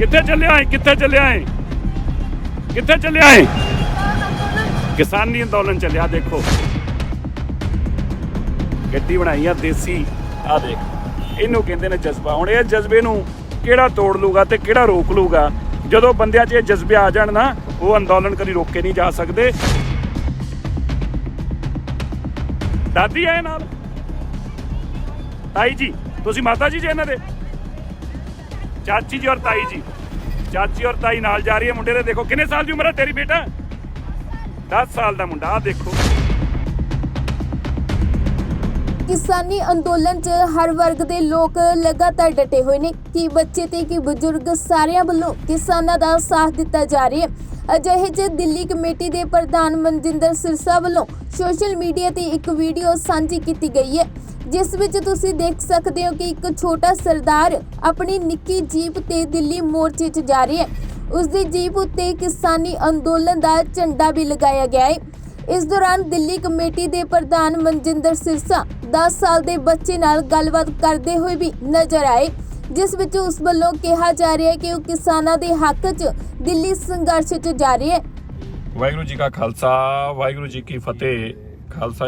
ਕਿੱਥੇ ਚੱਲਿਆ ਏ ਕਿੱਥੇ ਚੱਲਿਆ ਏ ਕਿੱਥੇ ਚੱਲਿਆ ਏ ਕਿਸਾਨੀ ਅੰਦੋਲਨ ਚੱਲਿਆ, ਦੇਖੋ। ਗੱਡੀ ਬਣਾਈ ਆ ਦੇਸੀ। ਆ ਦੇਖ, ਇਹਨੂੰ ਕਹਿੰਦੇ ਨੇ ਜਜ਼ਬਾ। ਹੁਣ ਇਹ ਜਜ਼ਬੇ ਨੂੰ ਕਿਹੜਾ ਤੋੜ ਲੂਗਾ ਤੇ ਕਿਹੜਾ ਰੋਕ ਲੂਗਾ? ਜਦੋਂ ਬੰਦਿਆਂ 'ਚ ਇਹ ਜਜ਼ਬੇ ਆ ਜਾਣ ਨਾ, ਉਹ ਅੰਦੋਲਨ ਕਦੀ ਰੋਕੇ ਨਹੀਂ ਜਾ ਸਕਦੇ। ਦਾਦੀ ਆਏ ਨਾਲ। ਤਾਈ ਜੀ, ਤੁਸੀਂ ਮਾਤਾ ਜੀ ਜੇ ਇਹਨਾਂ ਦੇ? ਚਾਚੀ ਜੀ ਔਰ ਤਾਈ ਜੀ। ਚਾਚੀ ਔਰ ਤਾਈ ਨਾਲ ਜਾ ਰਹੀ ਹੈ। ਮੁੰਡੇ ਦੇ ਦੇਖੋ, ਕਿੰਨੇ ਸਾਲ ਦੀ ਉਮਰ ਹੈ ਤੇਰੀ ਬੇਟਾ? 10 ਸਾਲ ਦਾ ਮੁੰਡਾ ਆ ਦੇਖੋ। ਕਿਸਾਨੀ ਅੰਦੋਲਨ 'ਚ ਹਰ ਵਰਗ ਦੇ ਲੋਕ ਲਗਾਤਾਰ ਡਟੇ ਹੋਏ ਨੇ। ਕਿ ਬੱਚੇ ਤੇ ਕਿ ਬਜ਼ੁਰਗ ਸਾਰਿਆਂ ਵੱਲੋਂ ਕਿਸਾਨਾਂ ਦਾ ਸਾਥ ਦਿੱਤਾ ਜਾ ਰਿਹਾ ਹੈ? ਅਜਿਹੇ 'ਚ ਦਿੱਲੀ ਕਮੇਟੀ ਦੇ ਪ੍ਰਧਾਨ ਮਨਜਿੰਦਰ ਸਿਰਸਾ ਵੱਲੋਂ ਸੋਸ਼ਲ ਮੀਡੀਆ ਤੇ ਇੱਕ ਵੀਡੀਓ ਸਾਂਝੀ ਕੀਤੀ ਗਈ ਹੈ। ਜਿਸ ਵਿੱਚ ਤੁਸੀਂ ਦੇਖ ਸਕਦੇ ਹੋ ਕਿ ਇੱਕ ਛੋਟਾ ਸਰਦਾਰ ਆਪਣੀ ਨਿੱਕੀ ਜੀਪ ਤੇ ਦਿੱਲੀ ਮੋਰਚੇ 'ਚ ਜਾ ਰਿਹਾ ਹੈ। ਉਸ ਦੀ ਜੀਪ ਉੱਤੇ ਕਿਸਾਨੀ ਅੰਦੋਲਨ ਦਾ ਝੰਡਾ ਵੀ ਲਗਾਇਆ ਗਿਆ ਹੈ। ਇਸ ਦੌਰਾਨ ਦਿੱਲੀ ਕਮੇਟੀ ਦੇ ਪ੍ਰਧਾਨ ਮਨਜਿੰਦਰ ਸਿਰਸਾ 10 ਸਾਲ ਦੇ ਬੱਚੇ ਨਾਲ ਗੱਲਬਾਤ ਕਰਦੇ ਹੋਏ ਵੀ ਨਜ਼ਰ ਆਏ, ਜਿਸ ਵਿੱਚ ਉਸ ਵੱਲੋਂ ਕਿਹਾ ਜਾ ਰਿਹਾ ਹੈ ਕਿ ਉਹ ਕਿਸਾਨਾਂ ਦੇ ਹੱਕ 'ਚ ਦਿੱਲੀ ਸੰਘਰਸ਼ 'ਚ ਜਾ ਰਹੀ ਹੈ। ਵਾਹਿਗੁਰੂ ਜੀ ਕਾ ਖਾਲਸਾ, ਵਾਹਿਗੁਰੂ ਜੀ ਕੀ ਫਤਿਹ। ਖਾਲਸਾ